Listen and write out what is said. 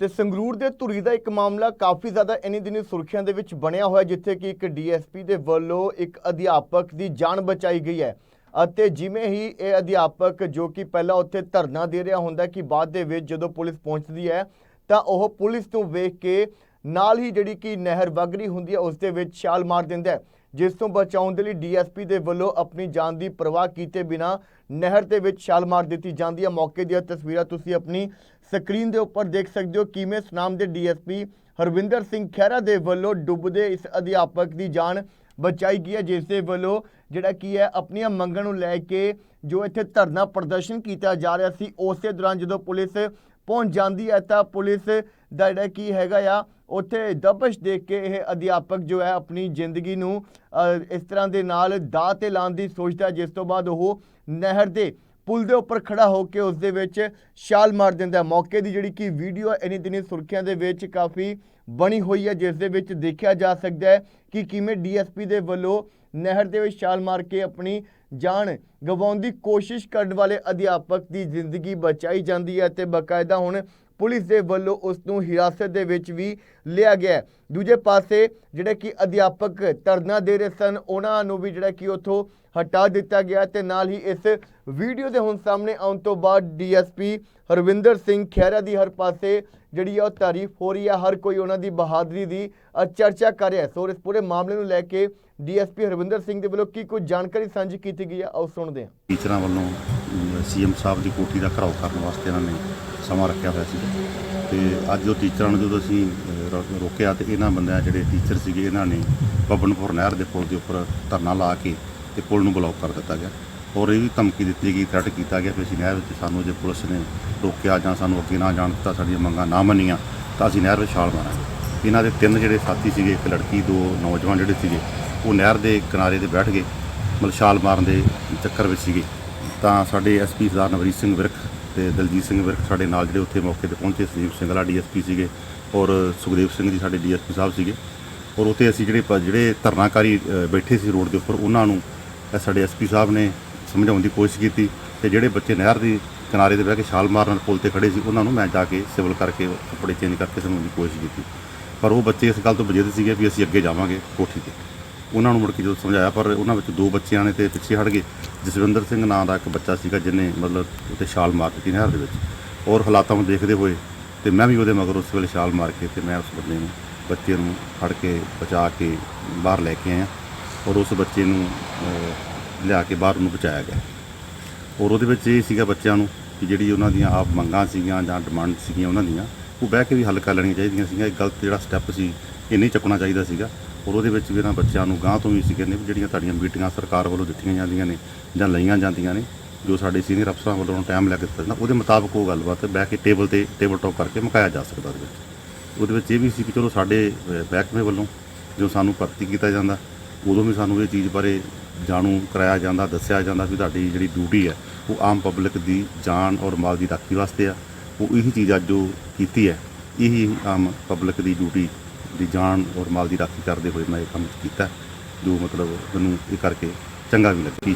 ਤੇ ਸੰਗਰੂਰ ਦੇ ਧੁਰੀ ਦਾ ਇੱਕ ਮਾਮਲਾ ਕਾਫੀ ਜ਼ਿਆਦਾ ਇਨੀ ਦਿਨੀ ਸੁਰਖੀਆਂ ਦੇ ਵਿੱਚ ਬਣਿਆ ਹੋਇਆ, ਜਿੱਥੇ ਕਿ ਇੱਕ ਡੀਐਸਪੀ ਦੇ ਵੱਲੋਂ ਇੱਕ ਅਧਿਆਪਕ ਦੀ ਜਾਨ ਬਚਾਈ ਗਈ ਹੈ। ਅਤੇ ਜਿਵੇਂ ਹੀ ਇਹ ਅਧਿਆਪਕ ਜੋ ਕਿ ਪਹਿਲਾਂ ਉੱਥੇ ਧਰਨਾ ਦੇ ਰਿਹਾ ਹੁੰਦਾ ਕਿ ਬਾਅਦ ਦੇ ਵਿੱਚ ਜਦੋਂ ਪੁਲਿਸ ਪਹੁੰਚਦੀ ਹੈ, ਤਾਂ ਉਹ ਪੁਲਿਸ ਨੂੰ ਵੇਖ ਕੇ ਨਾਲ ਹੀ ਜਿਹੜੀ ਕਿ ਨਹਿਰ ਵਗ ਰਹੀ ਹੁੰਦੀ ਹੈ, ਉਸ ਦੇ ਵਿੱਚ ਛਾਲ ਮਾਰ ਦਿੰਦਾ ਹੈ। ਜਿਸ ਤੋਂ ਬਚਾਉਣ ਦੇ ਲਈ ਡੀਐਸਪੀ ਦੇ ਵੱਲੋਂ ਆਪਣੀ ਜਾਨ ਦੀ ਪਰਵਾਹ ਕੀਤੇ ਬਿਨਾ ਨਹਿਰ ਦੇ ਵਿੱਚ ਛਾਲ ਮਾਰ ਦਿੱਤੀ ਜਾਂਦੀ ਹੈ। ਮੌਕੇ ਦੀਆਂ ਤਸਵੀਰਾਂ ਤੁਸੀਂ ਆਪਣੀ ਸਕਰੀਨ ਦੇ ਉੱਪਰ ਦੇਖ ਸਕਦੇ ਹੋ। ਕਿਵੇਂ ਸੁਨਾਮ ਦੇ ਡੀਐਸਪੀ ਹਰਵਿੰਦਰ ਸਿੰਘ ਖਹਿਰਾ ਦੇ ਵੱਲੋਂ ਡੁੱਬਦੇ ਇਸ ਅਧਿਆਪਕ ਦੀ ਜਾਨ ਬਚਾਈ ਗਈ ਹੈ, ਜਿਸ ਦੇ ਵੱਲੋਂ ਜਿਹੜਾ ਕੀ ਹੈ, ਆਪਣੀਆਂ ਮੰਗਾਂ ਨੂੰ ਲੈ ਕੇ ਜੋ ਇੱਥੇ ਧਰਨਾ ਪ੍ਰਦਰਸ਼ਨ ਕੀਤਾ ਜਾ ਰਿਹਾ ਸੀ, ਉਸੇ ਦੌਰਾਨ ਜਦੋਂ ਪੁਲਿਸ ਪਹੁੰਚ ਜਾਂਦੀ ਹੈ ਤਾਂ ਪੁਲਿਸ ਦਾ ਜਿਹੜਾ ਕੀ ਹੈਗਾ ਆ ਉੱਥੇ ਦਬਸ਼ ਦੇਖ ਕੇ ਇਹ ਅਧਿਆਪਕ ਜੋ ਹੈ ਆਪਣੀ ਜ਼ਿੰਦਗੀ ਨੂੰ ਇਸ ਤਰ੍ਹਾਂ ਦੇ ਨਾਲ ਦਾਅ ਤੇ ਲਾਉਣ ਦੀ ਸੋਚਦਾ ਜਿਸ ਤੋਂ ਬਾਅਦ ਉਹ ਨਹਿਰ ਦੇ ਪੁਲ ਦੇ ਉੱਪਰ ਖੜਾ ਹੋ ਕੇ ਉਸ ਦੇ ਵਿੱਚ ਛਾਲ ਮਾਰ ਦਿੰਦਾ ਮੌਕੇ ਦੀ ਜਿਹੜੀ ਕਿ ਵੀਡੀਓ ਹੈ, ਇਨੀ ਦਿਨੀ ਸੁਰਖੀਆਂ ਦੇ ਵਿੱਚ ਕਾਫੀ ਬਣੀ ਹੋਈ ਹੈ, ਜਿਸ ਦੇ ਵਿੱਚ ਦੇਖਿਆ ਜਾ ਸਕਦਾ ਹੈ ਕਿ ਕਿਵੇਂ ਡੀਐਸਪੀ ਦੇ ਵੱਲੋਂ ਨਹਿਰ ਦੇ ਵਿੱਚ ਛਾਲ ਮਾਰ ਕੇ ਆਪਣੀ ਜਾਨ ਗਵਾਉਣ ਦੀ ਕੋਸ਼ਿਸ਼ ਕਰਨ ਵਾਲੇ ਅਧਿਆਪਕ ਦੀ ਜ਼ਿੰਦਗੀ ਬਚਾਈ ਜਾਂਦੀ ਹੈ ਤੇ ਬਕਾਇਦਾ ਹੁਣ ਪੁਲਿਸ ਦੇ ਵੱਲੋਂ ਉਸ ਨੂੰ ਹਿਰਾਸਤ ਦੇ ਵਿੱਚ ਵੀ ਲਿਆ ਗਿਆ ਦੂਜੇ ਪਾਸੇ, ਜਿਹੜੇ ਕਿ ਅਧਿਆਪਕ ਧਰਨਾ ਦੇ ਰਹੇ ਸਨ, ਉਹਨਾਂ ਨੂੰ ਵੀ ਜਿਹੜਾ ਕਿ ਉੱਥੋਂ ਹਟਾ ਦਿੱਤਾ ਗਿਆ ਤੇ ਨਾਲ ਹੀ ਇਸ ਵੀਡੀਓ ਦੇ ਹੁਣ ਸਾਹਮਣੇ ਆਉਣ ਤੋਂ ਬਾਅਦ ਡੀਐਸਪੀ ਹਰਵਿੰਦਰ ਸਿੰਘ ਖਹਿਰਾ ਦੀ ਹਰ ਪਾਸੇ ਜਿਹੜੀ ਆ ਉਹ ਤਾਰੀਫ ਹੋ ਰਹੀ ਹੈ ਹਰ ਕੋਈ ਉਹਨਾਂ ਦੀ ਬਹਾਦਰੀ ਦੀ ਚਰਚਾ ਕਰ ਰਿਹਾ ਸੋ ਇਸ ਪੂਰੇ ਮਾਮਲੇ ਨੂੰ ਲੈ ਕੇ ਡੀਐਸਪੀ ਹਰਵਿੰਦਰ ਸਿੰਘ ਦੇ ਵੱਲੋਂ ਕੀ ਕੁਝ ਜਾਣਕਾਰੀ ਸਾਂਝੀ ਕੀਤੀ ਗਈ ਆ? ਆਓ ਸੁਣਦੇ ਹਾਂ। ਟੀਚਰਾਂ ਵੱਲੋਂ ਸੀਐਮ ਸਾਹਿਬ ਦੀ ਕੋਠੀ ਦਾ ਘਰਾਓ ਕਰਨ ਵਾਸਤੇ ਇਹਨਾਂ ਨੇ ਸਮਾਂ ਰੱਖਿਆ ਹੋਇਆ ਸੀ। ਤੇ ਅੱਜ ਉਹ ਟੀਚਰਾਂ ਨੂੰ ਜਦੋਂ ਅਸੀਂ ਰੋਕਿਆ ਤੇ ਇਹਨਾਂ ਬੰਦਿਆਂ ਜਿਹੜੇ ਟੀਚਰ ਸੀਗੇ, ਇਹਨਾਂ ਨੇ ਪਵਨਪੁਰ ਨਹਿਰ ਦੇ ਪੁਲ ਦੇ ਉੱਪਰ ਧਰਨਾ ਲਾ ਕੇ ਤੇ ਪੁਲ ਨੂੰ ਬਲੌਕ ਕਰ ਦਿੱਤਾ ਗਿਆ। ਔਰ ਇਹ ਵੀ ਧਮਕੀ ਦਿੱਤੀ ਗਈ ਥ੍ਰੈਟ ਕੀਤਾ ਗਿਆ ਕਿ ਅਸੀਂ ਨਹਿਰ ਵਿੱਚ ਸਾਨੂੰ ਜੇ ਪੁਲਿਸ ਨੇ ਰੋਕਿਆ ਜਾਂ ਸਾਨੂੰ ਅੱਗੇ ਨਾ ਜਾਣ ਦਿੱਤਾ ਸਾਡੀਆਂ ਮੰਗਾਂ ਨਾ ਮੰਨੀਆਂ ਤਾਂ ਅਸੀਂ ਨਹਿਰ ਵਿੱਚ ਛਾਲ ਮਾਰਾਂਗੇ। ਇਹਨਾਂ ਦੇ ਤਿੰਨ ਜਿਹੜੇ ਸਾਥੀ ਸੀਗੇ ਇੱਕ ਲੜਕੀ ਦੋ ਨੌਜਵਾਨ ਜਿਹੜੇ ਸੀਗੇ ਉਹ ਨਹਿਰ ਦੇ ਕਿਨਾਰੇ ਤੇ ਬੈਠ ਗਏ ਮਤਲਬ ਛਾਲ ਮਾਰਨ ਦੇ ਚੱਕਰ ਵਿੱਚ ਸੀਗੇ। ਤਾਂ ਸਾਡੇ ਐਸਪੀ ਸਰਦਾਰ ਨਵਰੀਤ ਸਿੰਘ ਵਿਰਕ ਤੇ ਦਲਜੀਤ ਸਿੰਘ ਵਿਰਕ ਸਾਡੇ ਨਾਲ ਜਿਹੜੇ ਉੱਥੇ ਮੌਕੇ ਤੇ ਪਹੁੰਚੇ ਸੰਦੀਪ ਸਿੰਘਲਾ ਡੀਐਸਪੀ ਸੀਗੇ ਔਰ ਸੁਖਦੇਵ ਸਿੰਘ ਜੀ ਸਾਡੇ ਡੀਐਸਪੀ ਸਾਹਿਬ ਸੀਗੇ। ਔਰ ਉੱਥੇ ਅਸੀਂ ਜਿਹੜੇ ਪ- ਜਿਹੜੇ ਧਰਨਾਕਾਰੀ ਬੈਠੇ ਸੀ ਰੋਡ ਦੇ ਉੱਪਰ ਉਹਨਾਂ ਨੂੰ ਅ, ਸਾਡੇ ਐਸਪੀ ਸਾਹਿਬ ਨੇ ਸਮਝਾਉਣ ਦੀ ਕੋਸ਼ਿਸ਼ ਕੀਤੀ ਤੇ ਜਿਹੜੇ ਬੱਚੇ ਨਹਿਰ ਦੀ ਕਿਨਾਰੇ ਤੇ ਬਹਿ ਕੇ ਛਾਲ ਮਾਰਨ ਪੁਲ ਤੇ ਖੜੇ ਸੀ, ਉਹਨਾਂ ਨੂੰ ਮੈਂ ਜਾ ਕੇ ਸਿਵਲ ਕਰਕੇ ਕੱਪੜੇ ਚੇਂਜ ਕਰਕੇ ਸਮਝਾਉਣ ਦੀ ਕੋਸ਼ਿਸ਼ ਕੀਤੀ। ਪਰ ਉਹ ਬੱਚੇ ਇਸ ਗੱਲ ਤੋਂ ਬਜਿੱਦ ਸੀਗੇ ਵੀ ਅਸੀਂ ਅੱਗੇ ਜਾਵਾਂਗੇ ਕੋਠੀ ਤੇ। ਉਹਨਾਂ ਨੂੰ ਮੁੜ ਕੇ ਜਦੋਂ ਸਮਝਾਇਆ, ਪਰ ਉਹਨਾਂ ਵਿੱਚ ਦੋ ਬੱਚਿਆਂ ਨੇ ਤੇ ਪਿੱਛੇ ਹਟ ਗਏ। ਜਸਵਿੰਦਰ ਸਿੰਘ ਨਾਂ ਦਾ ਇੱਕ ਬੱਚਾ ਸੀਗਾ ਜਿਹਨੇ ਮਤਲਬ ਉੱਤੇ ਛਾਲ ਮਾਰ ਦਿੱਤੀ ਨਹਿਰ ਦੇ ਵਿੱਚ। ਔਰ ਹਾਲਾਤਾਂ ਨੂੰ ਦੇਖਦੇ ਹੋਏ ਤੇ ਮੈਂ ਵੀ ਉਹਦੇ ਮਗਰ ਉਸ ਵੇਲੇ ਛਾਲ ਮਾਰ ਕੇ ਤੇ ਮੈਂ ਉਸ ਬੰਦੇ ਨੂੰ, ਬੱਚੇ ਨੂੰ ਫੜ ਕੇ ਬਚਾ ਕੇ ਬਾਹਰ ਲੈ ਕੇ ਆਇਆ। ਔਰ ਉਸ ਬੱਚੇ ਨੂੰ ਲਿਆ ਕੇ ਬਾਹਰ ਉਹਨੂੰ ਬਚਾਇਆ ਗਿਆ। ਔਰ ਉਹਦੇ ਵਿੱਚ ਇਹ ਸੀਗਾ ਬੱਚਿਆਂ ਨੂੰ ਕਿ ਜਿਹੜੀ ਉਹਨਾਂ ਦੀਆਂ ਆਪ ਮੰਗਾਂ ਸੀਗੀਆਂ ਜਾਂ ਡਿਮਾਂਡ ਸੀਗੀਆਂ ਉਹਨਾਂ ਦੀਆਂ, ਉਹ ਬਹਿ ਕੇ ਵੀ ਹੱਲ ਕਰ ਲੈਣੀਆਂ ਚਾਹੀਦੀਆਂ ਸੀਗੀਆਂ। ਇਹ ਗਲਤ ਜਿਹੜਾ ਸਟੈਪ ਸੀ, ਇਹ ਨਹੀਂ ਚੱਕਣਾ ਚਾਹੀਦਾ ਸੀਗਾ। ਔਰ ਉਹਦੇ ਵਿੱਚ ਵੀ ਇਹਨਾਂ ਬੱਚਿਆਂ ਨੂੰ ਗਾਂਹ ਤੋਂ ਵੀ ਸੀ ਕਹਿੰਦੇ ਵੀ ਜਿਹੜੀਆਂ ਤੁਹਾਡੀਆਂ ਮੀਟਿੰਗਾਂ ਸਰਕਾਰ ਵੱਲੋਂ ਦਿੱਤੀਆਂ ਜਾਂਦੀਆਂ ਨੇ ਜਾਂ ਲਈਆਂ ਜਾਂਦੀਆਂ ਨੇ, ਜੋ ਸਾਡੇ ਸੀਨੀਅਰ ਅਫਸਰਾਂ ਵੱਲੋਂ ਟਾਈਮ ਲੱਗ ਦਿੱਤਾ ਜਾਂਦਾ ਉਹਦੇ ਮੁਤਾਬਕ ਉਹ ਗੱਲਬਾਤ ਬਹਿ ਕੇ ਟੇਬਲ ਤੇ ਟੇਬਲ ਟਾਕ ਕਰਕੇ ਮੁਕਾਇਆ ਜਾ ਸਕਦਾ ਉਹਦੇ ਵਿੱਚ। ਉਹਦੇ ਵਿੱਚ ਇਹ ਵੀ ਸੀ ਕਿ ਚਲੋ ਸਾਡੇ ਮਹਿਕਮੇ ਵੱਲੋਂ ਜੋ ਸਾਨੂੰ ਭਰਤੀ ਕੀਤਾ ਜਾਂਦਾ, ਉਦੋਂ ਵੀ ਸਾਨੂੰ ਇਹ ਚੀਜ਼ ਬਾਰੇ ਜਾਣੂ ਕਰਾਇਆ ਜਾਂਦਾ, ਦੱਸਿਆ ਜਾਂਦਾ ਵੀ ਤੁਹਾਡੀ ਜਿਹੜੀ ਡਿਊਟੀ ਹੈ, ਉਹ ਆਮ ਪਬਲਿਕ ਦੀ ਜਾਨ ਔਰ ਮਾਲ ਦੀ ਰਾਖੀ ਵਾਸਤੇ ਆ। ਉਹ ਇਹੀ ਚੀਜ਼ ਅੱਜ ਜੋ ਕੀਤੀ ਹੈ। ਇਹੀ ਆਮ ਪਬਲਿਕ ਦੀ ਡਿਊਟੀ ਦੀ ਜਾਨ ਔਰ ਮਾਲ ਦੀ ਰਾਖੀ ਕਰਦੇ ਹੋਏ ਮੈਂ ਇਹ ਕੰਮ ਕੀਤਾ ਜੋ ਮਤਲਬ ਮੈਨੂੰ ਇਹ ਕਰਕੇ ਚੰਗਾ ਵੀ ਲੱਗਾ।